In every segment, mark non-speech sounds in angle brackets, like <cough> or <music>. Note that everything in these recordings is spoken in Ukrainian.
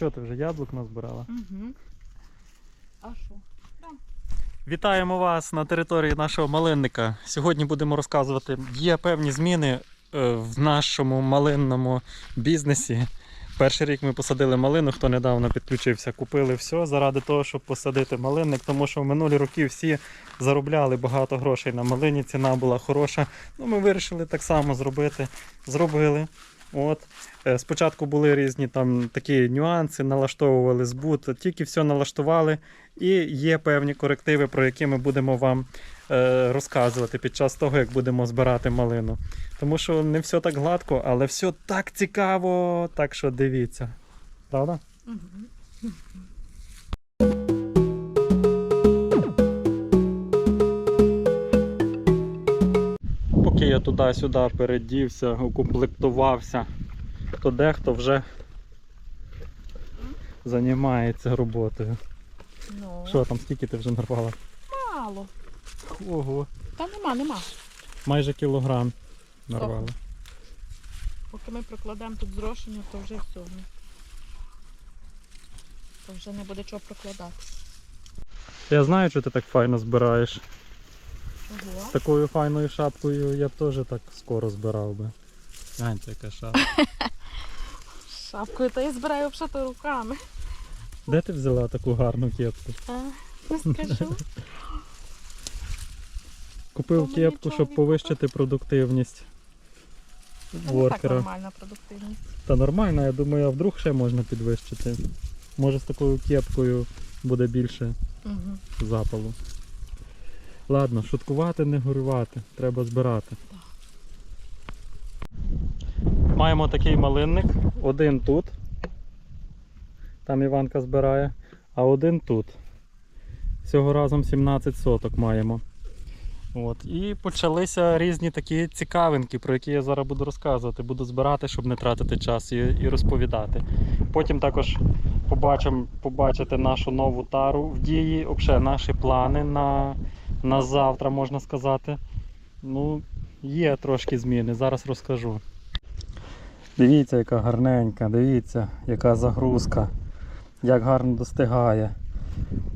Що ти вже яблук назбирала? Угу. А що? Вітаємо вас на території нашого малинника. Сьогодні будемо розказувати, є певні зміни е, в нашому малинному бізнесі. Перший рік ми посадили малину, хто недавно підключився, купили все заради того, щоб посадити малинник, тому що в минулі роки всі заробляли багато грошей на малині, ціна була хороша. Ну, ми вирішили так само зробити. Зробили. От. Е, Спочатку були різні там такі нюанси, налаштовували збут, тільки все налаштували, і є певні корективи, про які ми будемо вам е, розказувати під час того, як будемо збирати малину. Тому що не все так гладко, але все так цікаво, так що дивіться. Правда? Угу. Я туди-сюди передівся, укомплектувався, то дехто вже займається роботою. Ну, Що там, скільки ти вже нарвала? мало. Ого, Та нема, нема. майже кілограм нарвала. Поки ми прокладемо тут зрошення, то вже все. То вже не буде чого прокладати. Я знаю, що ти так файно збираєш. Ого. З такою файною шапкою я б теж так скоро збирав би. Гляньте, яка шапка. <laughs> Шапкою та я збираю обшати руками. Де ти взяла таку гарну кепку? А, не скажу. <laughs> Купив кепку, нічого щоб не повищити продуктивність Це не так воркера. нормальна продуктивність. Та нормально, я думаю, а вдруг ще можна підвищити. Може з такою кепкою буде більше Угу. запалу. Ладно, шуткувати, не горювати, треба збирати. Маємо такий малинник, один тут. Там Іванка збирає, а один тут. Всього разом 17 соток маємо. От. І почалися різні такі цікавинки, про які я зараз буду розказувати. Буду збирати, щоб не тратити час і, і розповідати. Потім також побачимо, побачите нашу нову тару в дії, взагалі наші плани на, на завтра, можна сказати. Ну, є трошки зміни, зараз розкажу. Дивіться, яка гарненька, дивіться, яка загрузка, як гарно достигає.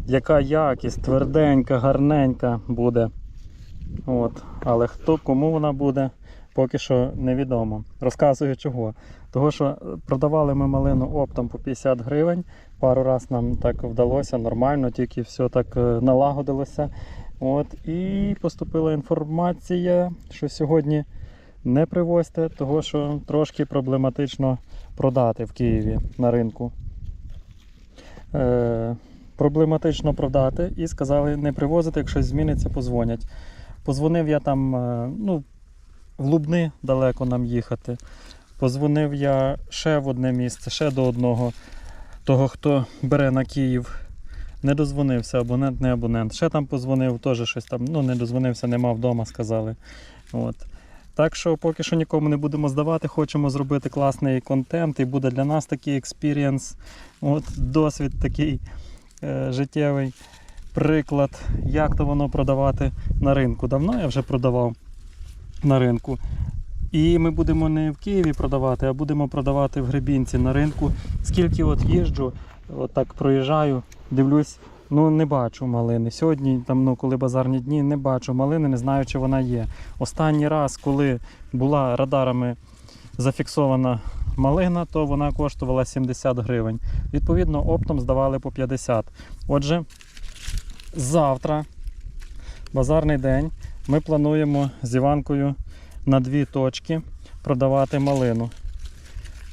Яка якість, тверденька, гарненька буде. От. Але хто кому вона буде, поки що невідомо. Розказую чого. Того, що продавали ми малину оптом по 50 гривень. Пару раз нам так вдалося нормально, тільки все так е, налагодилося. От. І поступила інформація, що сьогодні не привозьте, того що трошки проблематично продати в Києві на ринку. Е, проблематично продати і сказали не привозити, якщо зміниться, позвонять. Позвонив я там, е, ну, в Лубни далеко нам їхати. Позвонив я ще в одне місце, ще до одного, того, хто бере на Київ. Не дозвонився, абонент, не абонент. Ще там позвонив, теж щось там, ну не дозвонився, нема вдома, сказали. От. Так що поки що нікому не будемо здавати, хочемо зробити класний контент, і буде для нас такий експірієнс, досвід такий е, життєвий приклад, як то воно продавати на ринку. Давно я вже продавав на ринку. І ми будемо не в Києві продавати, а будемо продавати в Гребінці на ринку. Скільки от їжджу, от так проїжджаю, дивлюсь, ну не бачу малини. Сьогодні, там, ну, коли базарні дні, не бачу малини, не знаю, чи вона є. Останній раз, коли була радарами зафіксована малина, то вона коштувала 70 гривень. Відповідно, оптом здавали по 50. Отже, завтра, базарний день, ми плануємо з Іванкою на дві точки продавати малину.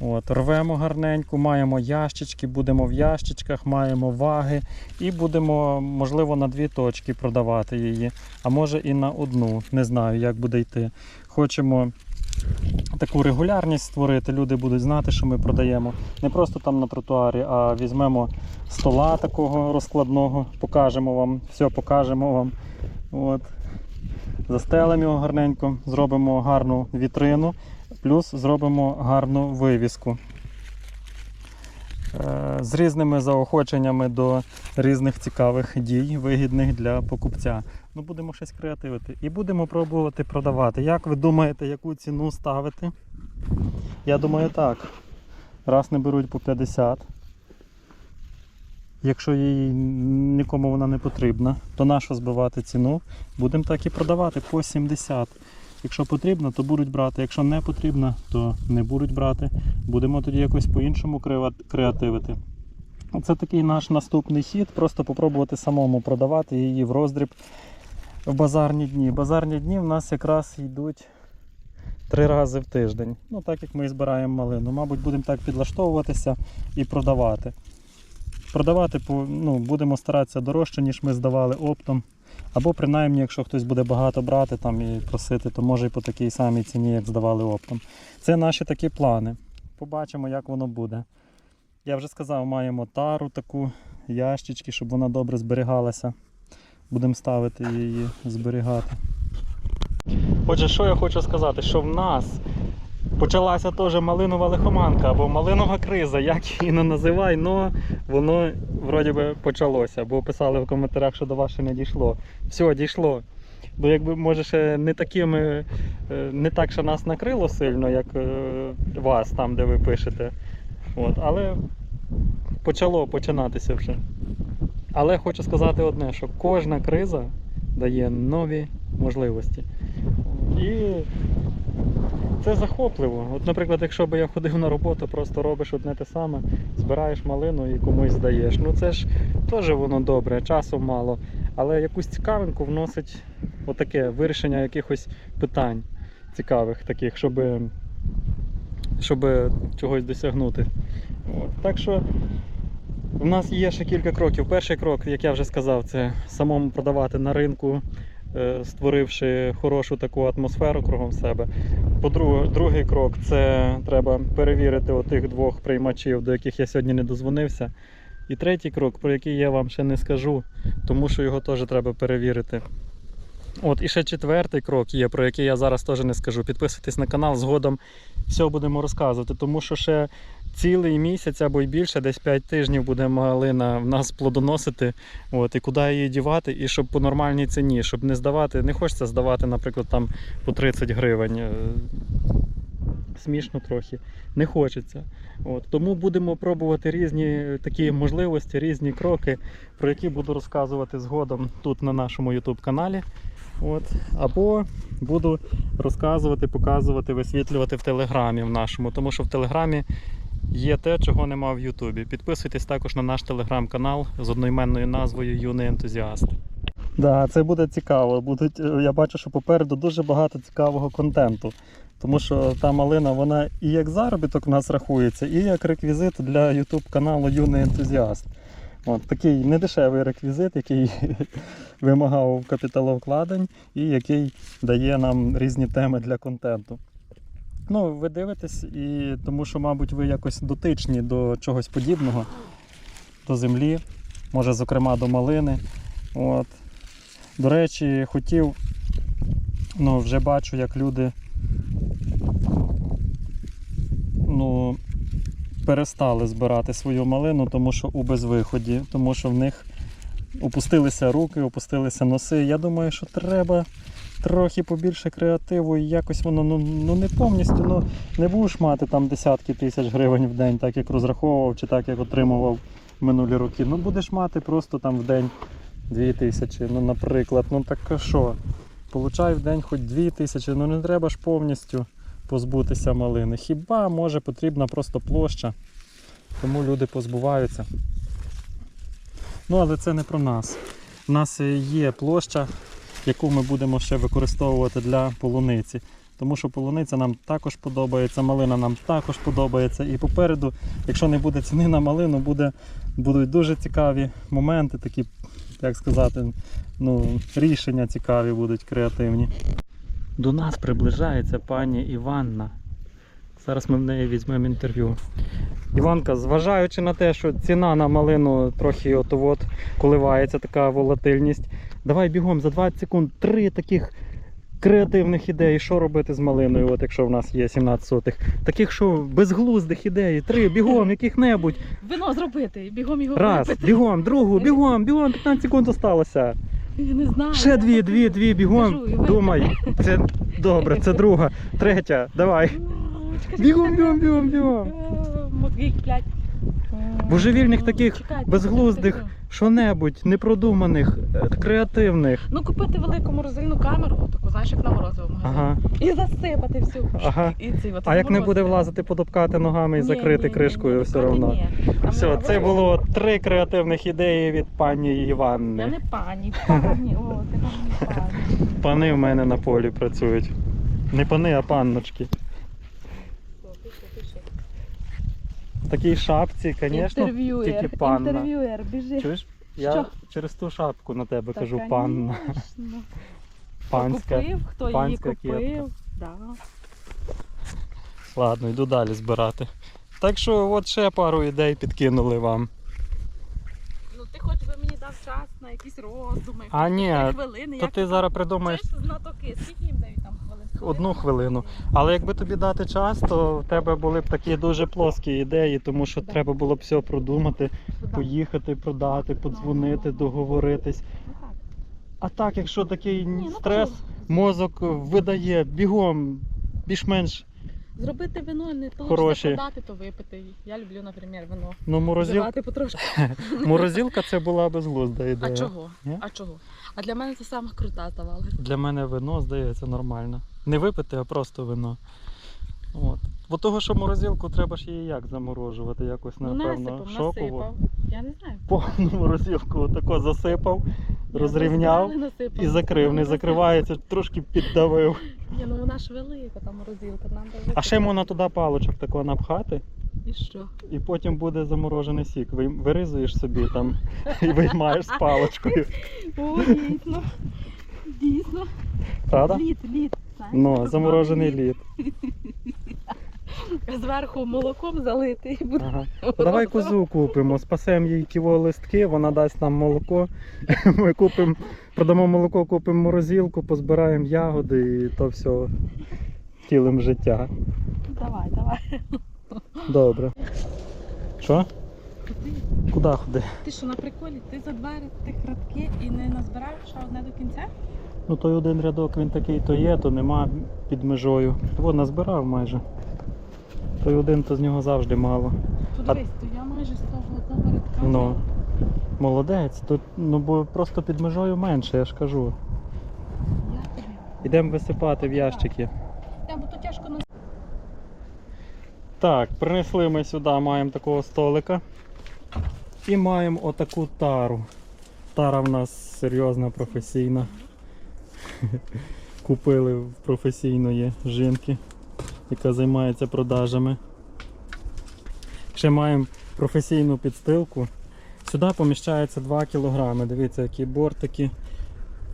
От, рвемо гарненько, маємо ящички, будемо в ящичках, маємо ваги і будемо, можливо, на дві точки продавати її, а може і на одну. Не знаю, як буде йти. Хочемо таку регулярність створити, люди будуть знати, що ми продаємо. Не просто там на тротуарі, а візьмемо стола такого розкладного, покажемо вам, все покажемо вам. От. Застелимо його гарненько, зробимо гарну вітрину, плюс зробимо гарну вивіску. Е, З різними заохоченнями до різних цікавих дій, вигідних для покупця. Ну, будемо щось креативити. І будемо пробувати продавати. Як ви думаєте, яку ціну ставити? Я думаю так. Раз не беруть по 50, Якщо їй нікому вона не потрібна, то нащо збивати ціну? Будемо так і продавати по 70. Якщо потрібно, то будуть брати. Якщо не потрібно, то не будуть брати. Будемо тоді якось по-іншому креативити. Це такий наш наступний хід, просто попробувати самому продавати її в роздріб в базарні дні. Базарні дні в нас якраз йдуть три рази в тиждень. Ну, так як ми і збираємо малину. Мабуть, будемо так підлаштовуватися і продавати. Продавати ну, будемо старатися дорожче, ніж ми здавали оптом. Або принаймні, якщо хтось буде багато брати там і просити, то може і по такій самій ціні, як здавали оптом. Це наші такі плани. Побачимо, як воно буде. Я вже сказав, маємо тару таку, ящички, щоб вона добре зберігалася. Будемо ставити її, зберігати. Отже, що я хочу сказати, що в нас почалася теж малинова лихоманка або малинова криза, як її не називай, але воно вроді би почалося, бо писали в коментарях, що до вас ще не дійшло. Все, дійшло. Бо якби може ще не такими, е, не так, що нас накрило сильно, як е, вас там, де ви пишете. От, але почало починатися вже. Але хочу сказати одне, що кожна криза дає нові можливості. І це захопливо. От, наприклад, якщо б я ходив на роботу, просто робиш одне те саме, збираєш малину і комусь здаєш. Ну це ж теж воно добре, часу мало. Але якусь цікавинку вносить отаке вирішення якихось питань цікавих, таких, щоб, щоб чогось досягнути. От. Так що у нас є ще кілька кроків. Перший крок, як я вже сказав, це самому продавати на ринку, створивши хорошу таку атмосферу кругом себе. По-друге, другий крок це треба перевірити отих двох приймачів, до яких я сьогодні не дозвонився. І третій крок, про який я вам ще не скажу, тому що його теж треба перевірити. От, і ще четвертий крок є, про який я зараз теж не скажу. Підписуйтесь на канал, згодом все будемо розказувати, тому що ще цілий місяць або й більше, десь 5 тижнів буде малина в нас плодоносити. От, і куди її дівати, і щоб по нормальній ціні, щоб не здавати, не хочеться здавати, наприклад, там по 30 гривень. Е, Смішно трохи, не хочеться. От, тому будемо пробувати різні такі можливості, різні кроки, про які буду розказувати згодом тут на нашому YouTube каналі. От, або буду розказувати, показувати, висвітлювати в Телеграмі в нашому, тому що в Телеграмі є те, чого нема в Ютубі. Підписуйтесь також на наш телеграм-канал з одноіменною назвою Юний ентузіаст. Да, це буде цікаво. Будуть, е, я бачу, що попереду дуже багато цікавого контенту. Тому що та малина, вона і як заробіток в нас рахується, і як реквізит для YouTube каналу Юний ентузіаст. От такий недешевий реквізит, який <laughs> вимагав капіталовкладень і який дає нам різні теми для контенту. Ну, ви дивитесь, і тому що, мабуть, ви якось дотичні до чогось подібного, до землі, може, зокрема, до малини. От. До речі, хотів, ну, вже бачу, як люди ну, перестали збирати свою малину, тому що у безвиході, тому що в них опустилися руки, опустилися носи. Я думаю, що треба трохи побільше креативу і якось воно ну, ну не повністю, ну не будеш мати там десятки тисяч гривень в день, так як розраховував чи так як отримував минулі роки. Ну будеш мати просто там в день дві тисячі, ну наприклад. Ну так що? Получай в день хоч дві тисячі, ну не треба ж повністю позбутися малини. Хіба може потрібна просто площа, тому люди позбуваються. Ну, але це не про нас. У нас е, є площа, яку ми будемо ще використовувати для полуниці. Тому що полуниця нам також подобається, малина нам також подобається. І попереду, якщо не буде ціни на малину, буде, будуть дуже цікаві моменти, такі, як сказати, ну, рішення цікаві будуть креативні. До нас приближається пані Іванна. Зараз ми в неї візьмемо інтерв'ю. Іванка, зважаючи на те, що ціна на малину трохи от коливається, така волатильність. Давай бігом за 20 секунд три таких креативних ідей, що робити з малиною, от якщо в нас є 17 сотих. Таких, що безглуздих ідей, три, бігом, яких-небудь. Вино зробити, бігом його Раз, випити. бігом, другу, бігом, бігом, 15 секунд осталося. Я не знаю. Ще дві, дві, дві, бігом. Кажу. Думай. Це добре, це друга, третя, давай. Бігом, бігом, бігом, бігом. Мозги киплять. Божевільних таких Чекайте, безглуздих, що-небудь, непродуманих, е, креативних. Ну купити велику морозильну камеру, таку, знаєш, як на магазині. Ага, І засипати всю. ага. І ці, от А як не буде влазити, подобкати ногами і Ні, закрити ні, кришкою ні, все одно. Все, не це було три креативних ідеї від пані Я Іванни. не пані, пані, о, ти пані. Пани в мене на полі працюють. Не пани, а панночки. О, пиши, пиши. В такій шапці, звісно, тільки панна. інтерв'юер, біжи. Чуєш? Я Що? через ту шапку на тебе Та, кажу панна. конечно. Панська. Купив, хто її купив. кепка. Да. Ладно, йду далі збирати. Так що от ще пару ідей підкинули вам. Ну ти хоч би мені дав час на якісь роздуми. А, хоч ні, три хвилини. То як ти зараз придумаєш знатоки, скільки їм? Одну хвилину. Але якби тобі дати час, то в тебе були б такі дуже плоскі ідеї, тому що треба було б все продумати, поїхати, продати, подзвонити, договоритись. Ну. А так, якщо такий ну, стрес, мозок видає бігом, більш-менш Зробити вино не то, Хороші. що продати, то випити. Я люблю, наприклад, вино. ну, морозил... Вживати потрошки. <laughs> морозилка це була безглузда А ідея. чого? Ні? А чого? А для мене це саме крута здавалося. Для мене вино здається нормально. Не випити, а просто вино. От. Бо того, що морозилку треба ж її як заморожувати, якось Ну, напевно насипав, шоково. насипав. Я не знаю. Повну морозилку отако засипав, розрівняв Я насипала. і закрив. Не закривається, трошки піддавив. Ні, ну вона ж велика, там морозилка. Нам би А ще висипати. можна туди паличок тако напхати, І що? і потім буде заморожений сік. Ви- Вирізуєш собі там і виймаєш з <laughs> паличкою. О, дійсно. Дійсно. Правда? Лід, лід. Знаєш, Ну, заморожений лід. <laughs> Зверху молоком залити і буде. Ага. <laughs> Давай козу купимо, спасемо їй ківо листки, вона дасть нам молоко. <laughs> Ми купимо, продамо молоко, купимо морозилку, позбираємо ягоди і то все тілим життя. Давай, давай. Добре. Що? Куди? Куди ходи? Ти що на приколі? Ти за два тих радки і не назбираєш ще одне до кінця? Ну той один рядок він такий то є, то нема під межою. Во назбирав майже. Той один, то з нього завжди мало. Подивись, то я майже з того рядка. Ну. Молодець, тут ну бо просто під межою менше, я ж кажу. Ідемо висипати в ящики. Та, бо то тяжко на Так, принесли ми сюди, маємо такого столика. І маємо отаку тару. Тара в нас серйозна, професійна. <laughs> Купили в професійної жінки, яка займається продажами. Ще маємо професійну підстилку. Сюди поміщається 2 кг. Дивіться, які бортики.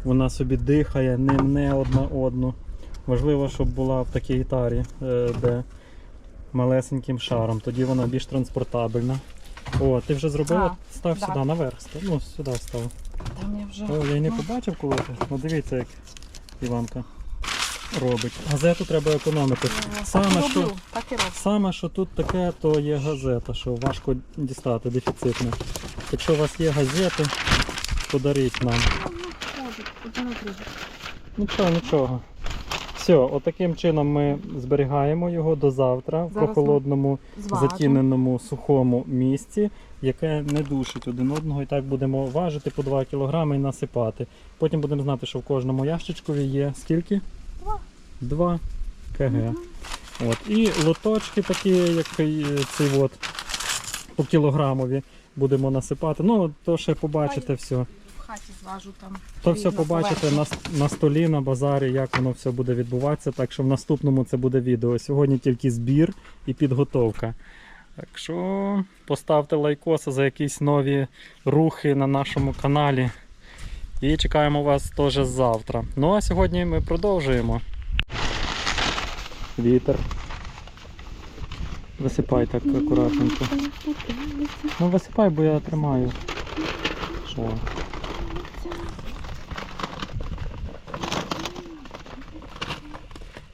Вона собі дихає, не мне одна одну. Важливо, щоб була в такій тарі, е, де малесеньким шаром, тоді вона більш транспортабельна. О, ти вже зробила? А, Став да. сюди наверх. став. Ну, сюди став. Там я вже. О, я й не побачив, коли ти. Ну дивіться, як Іванка робить. Газету треба економити. Саме так і що, роблю, так і роблю. саме, що тут таке, то є газета, що важко дістати, дефіцитне. Якщо у вас є газети, подаріть нам. Ну, ну, ходить, один отрізок. Нічого, нічого. Все, отаким чином ми зберігаємо його до завтра в Зараз ми прохолодному, Зважимо. затіненому сухому місці, яке не душить один одного. І так будемо важити по 2 кг і насипати. Потім будемо знати, що в кожному ящичкові є скільки? Два. 2 кг. Мгм. От. І лоточки такі, як ці от, по кілограмові будемо насипати. Ну, то ще побачите все. Хаті зважу там. То все побачите на, на столі, на базарі, як воно все буде відбуватися. Так що в наступному це буде відео. Сьогодні тільки збір і підготовка. Так що поставте лайкоси за якісь нові рухи на нашому каналі. І чекаємо вас теж завтра. Ну а сьогодні ми продовжуємо. Вітер. Висипай так акуратненько. Ну висипай, бо я тримаю. Що?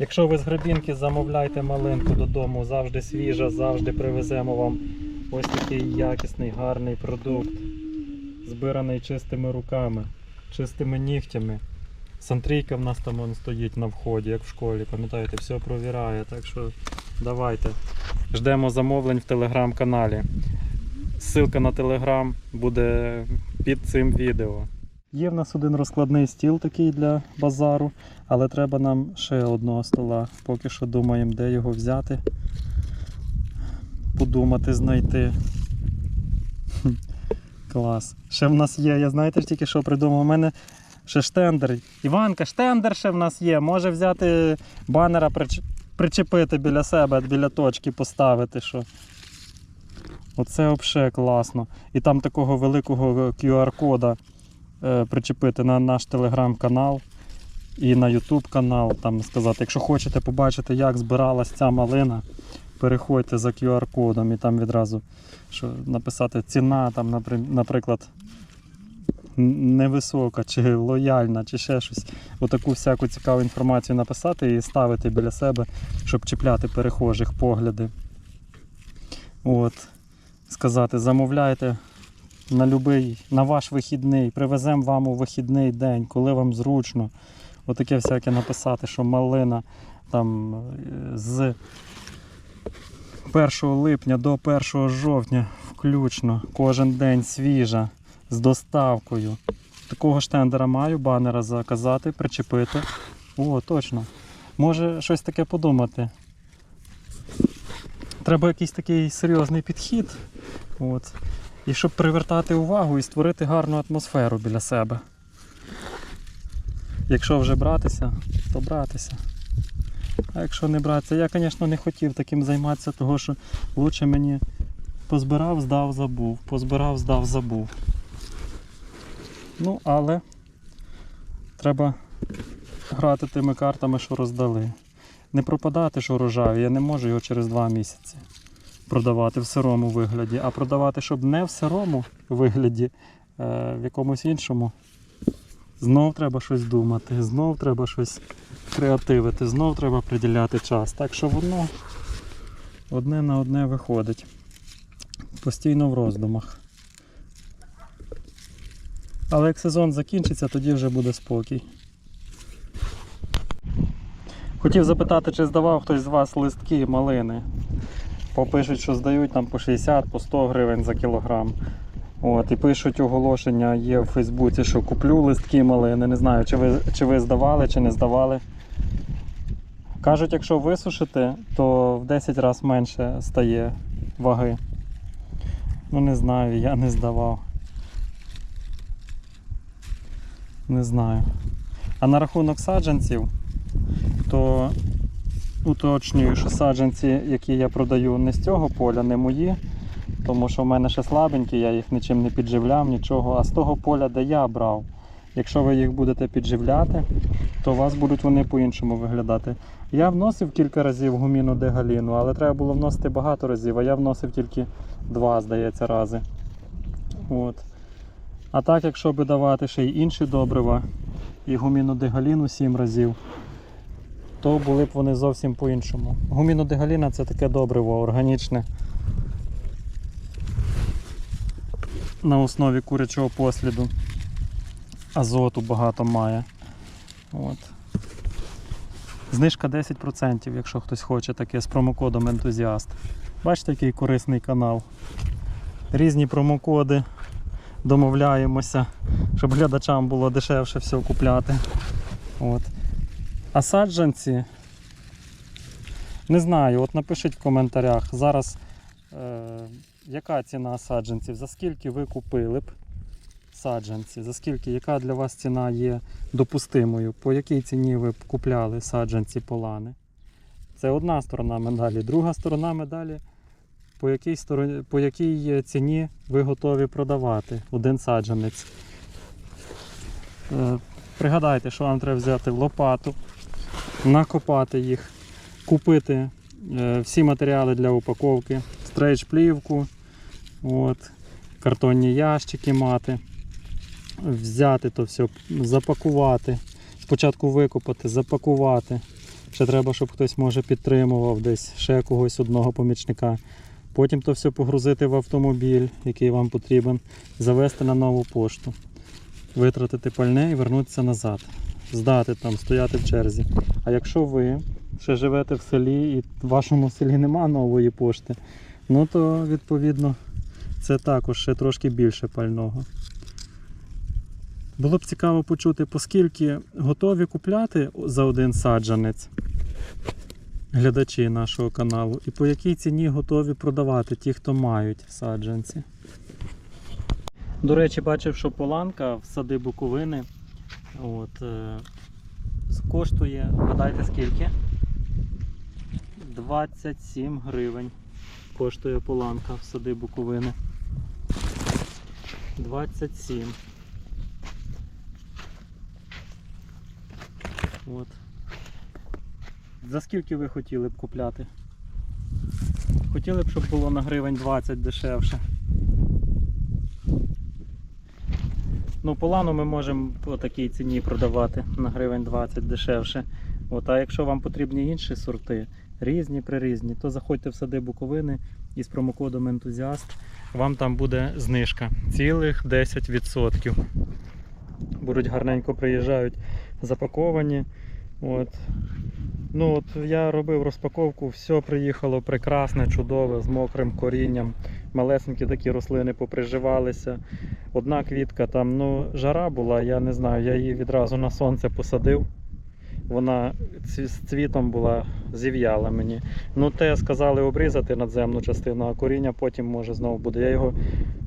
Якщо ви з Гребінки замовляйте малинку додому, завжди свіжа, завжди привеземо вам ось такий якісний, гарний продукт, збираний чистими руками, чистими нігтями. Сантрійка в нас там он стоїть на вході, як в школі, пам'ятаєте, все провіряє. Так що давайте. Ждемо замовлень в телеграм-каналі. ссылка на телеграм буде під цим відео. Є в нас один розкладний стіл такий для базару, але треба нам ще одного стола. Поки що думаємо, де його взяти. Подумати, знайти. <laughs> Клас. Ще в нас є, я знаєте тільки що придумав. У мене ще штендер. Іванка, штендер ще в нас є. Може взяти банера, прич- причепити біля себе, біля точки поставити. що. Оце взагалі класно. І там такого великого QR-кода причепити на наш телеграм-канал і на YouTube канал. Там сказати, якщо хочете побачити, як збиралась ця малина, переходьте за QR-кодом і там відразу що написати ціна, там, наприклад, невисока, чи лояльна, чи ще щось. Отаку всяку цікаву інформацію написати і ставити біля себе, щоб чіпляти перехожих погляди. От. Сказати, замовляйте на любий, на ваш вихідний, привеземо вам у вихідний день, коли вам зручно. Отаке всяке написати, що малина там е, з 1 липня до 1 жовтня включно, кожен день свіжа, з доставкою. Такого штендера маю, банера заказати, причепити. О, точно. Може щось таке подумати. Треба якийсь такий серйозний підхід. От. І щоб привертати увагу і створити гарну атмосферу біля себе. Якщо вже братися, то братися. А якщо не братися, я, звісно, не хотів таким займатися, того що лучше мені позбирав, здав, забув, позбирав, здав, забув. Ну, але треба грати тими картами, що роздали. Не пропадати, що рожаві, я не можу його через два місяці продавати в сирому вигляді, а продавати, щоб не в сирому вигляді, е, в якомусь іншому. Знов треба щось думати, знов треба щось креативити, знов треба приділяти час. Так що воно одне на одне виходить. Постійно в роздумах. Але як сезон закінчиться, тоді вже буде спокій. Хотів запитати, чи здавав хтось з вас листки малини. Попишуть, що здають там по 60, по 100 гривень за кілограм. От, і пишуть оголошення є в Фейсбуці, що куплю листки малини. Не знаю, чи ви, чи ви здавали, чи не здавали. Кажуть, якщо висушити, то в 10 разів менше стає ваги. Ну не знаю, я не здавав. Не знаю. А на рахунок саджанців, то уточнюю, що саджанці, які я продаю не з цього поля, не мої, тому що в мене ще слабенькі, я їх нічим не підживляв, нічого. А з того поля, де я брав, якщо ви їх будете підживляти, то у вас будуть вони по-іншому виглядати. Я вносив кілька разів гуміну дегаліну, але треба було вносити багато разів, а я вносив тільки два, здається, рази. От. А так, якщо би давати ще й інші добрива, і гуміну дегаліну 7 разів, то були б вони зовсім по-іншому. Гумінодегаліна це таке добриво, органічне. На основі курячого посліду. Азоту багато має. От. Знижка 10%, якщо хтось хоче таке з промокодом ентузіаст. Бачите, який корисний канал. Різні промокоди. Домовляємося, щоб глядачам було дешевше все купляти. От. А саджанці. Не знаю, от напишіть в коментарях. Зараз е, яка ціна саджанців? За скільки ви купили б саджанці? За скільки, яка для вас ціна є допустимою? По якій ціні ви б купляли саджанці полани? Це одна сторона медалі. Друга сторона медалі, по якій, стороні, по якій ціні ви готові продавати один саджанець. Е, Пригадайте, що вам треба взяти лопату, накопати їх, купити е, всі матеріали для упаковки, стрейч-плівку, картонні ящики мати, взяти то все, запакувати, спочатку викопати, запакувати. Ще треба, щоб хтось може підтримував десь ще когось одного помічника. Потім то все погрузити в автомобіль, який вам потрібен, завести на нову пошту витратити пальне і вернутися назад. Здати там, стояти в черзі. А якщо ви ще живете в селі і в вашому селі нема нової пошти, ну то відповідно це також ще трошки більше пального. Було б цікаво почути, поскільки готові купляти за один саджанець глядачі нашого каналу, і по якій ціні готові продавати ті, хто мають саджанці. До речі, бачив, що поланка в сади Буковини от, е, коштує, гадайте скільки? 27 гривень коштує поланка в сади Буковини. 27. От. За скільки ви хотіли б купляти? Хотіли б, щоб було на гривень 20 дешевше. Ну, полану ми можемо по такій ціні продавати на гривень 20 дешевше. От, а якщо вам потрібні інші сорти, різні прирізні, то заходьте в сади Буковини і промокодом ентузіаст вам там буде знижка. Цілих 10%. Будуть гарненько приїжджають запаковані. От. Ну от Я робив розпаковку, все приїхало прекрасне, чудове, з мокрим корінням. Малесенькі такі рослини поприживалися. Одна квітка там, ну, жара була, я не знаю, я її відразу на сонце посадив. Вона з цвітом була зів'яла мені. Ну, те сказали обрізати надземну частину, а коріння потім може знову буде. Я його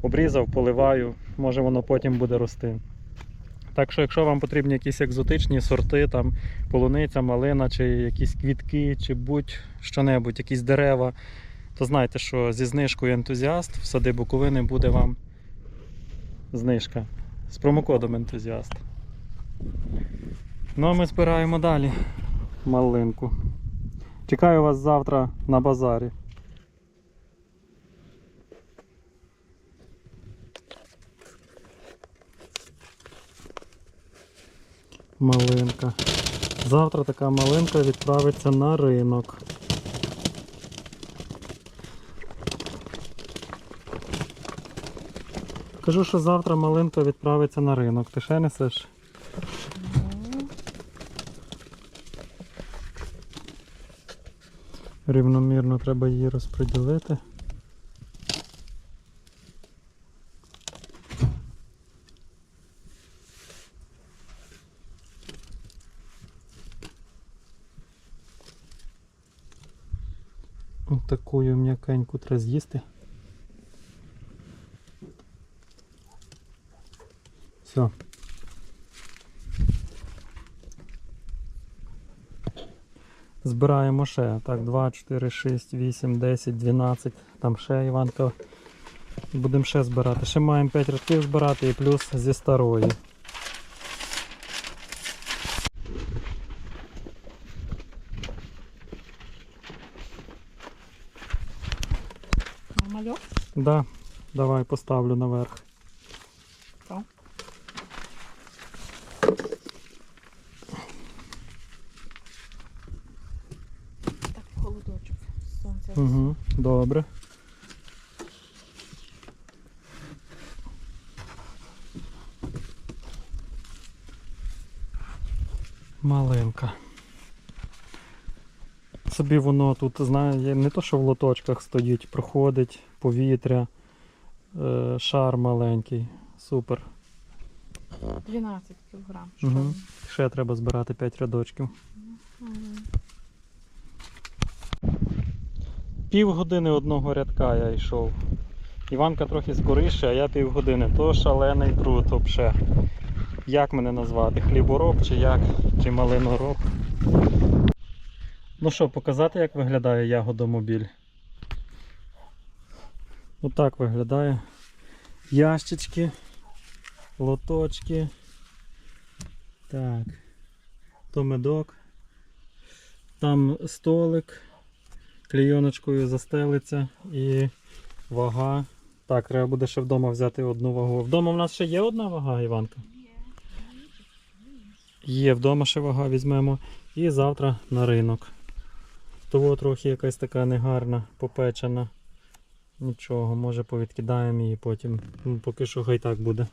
обрізав, поливаю, може воно потім буде рости. Так що, якщо вам потрібні якісь екзотичні сорти, там полуниця, малина, чи якісь квітки, чи будь-що-небудь, якісь дерева, то знайте, що зі знижкою ентузіаст в сади Буковини буде вам знижка з промокодом ентузіаст. Ну а ми збираємо далі малинку. Чекаю вас завтра на базарі. Малинка. Завтра така малинка відправиться на ринок. Кажу, що завтра малинка відправиться на ринок. Ти ще несеш? Рівномірно треба її розподілити. Ось таку м'якеньку треба з'їсти. Все. Збираємо ще. Так, 2, 4, 6, 8, 10, 12. Там ще Іванка. Будемо ще збирати. Ще маємо 5 рядків збирати і плюс зі старої. Нормальок? Да, давай поставлю наверх. Так. Так, холодочок. Сонце. Угу, добре. Маленька. Собі воно тут, знає, не то, що в лоточках стоїть, проходить повітря, е, шар маленький. Супер. 12 кілограм. Угу. Ще треба збирати 5 рядочків. Півгодини одного рядка я йшов. Іванка трохи скоріше, а я півгодини. То шалений труд вообще. Як мене назвати? Хлібороб чи як? Чи малинороб? Ну що, показати, як виглядає ягодомобіль? Отак виглядає. Ящички, лоточки. Так. То медок. Там столик клейоночкою застелиться і вага. Так, треба буде ще вдома взяти одну вагу. Вдома в нас ще є одна вага, Іванка? Є, вдома ще вага візьмемо. І завтра на ринок. Того трохи якась така негарна, попечена. Нічого, може повідкидаємо її потім. Ну, Поки що хай так буде.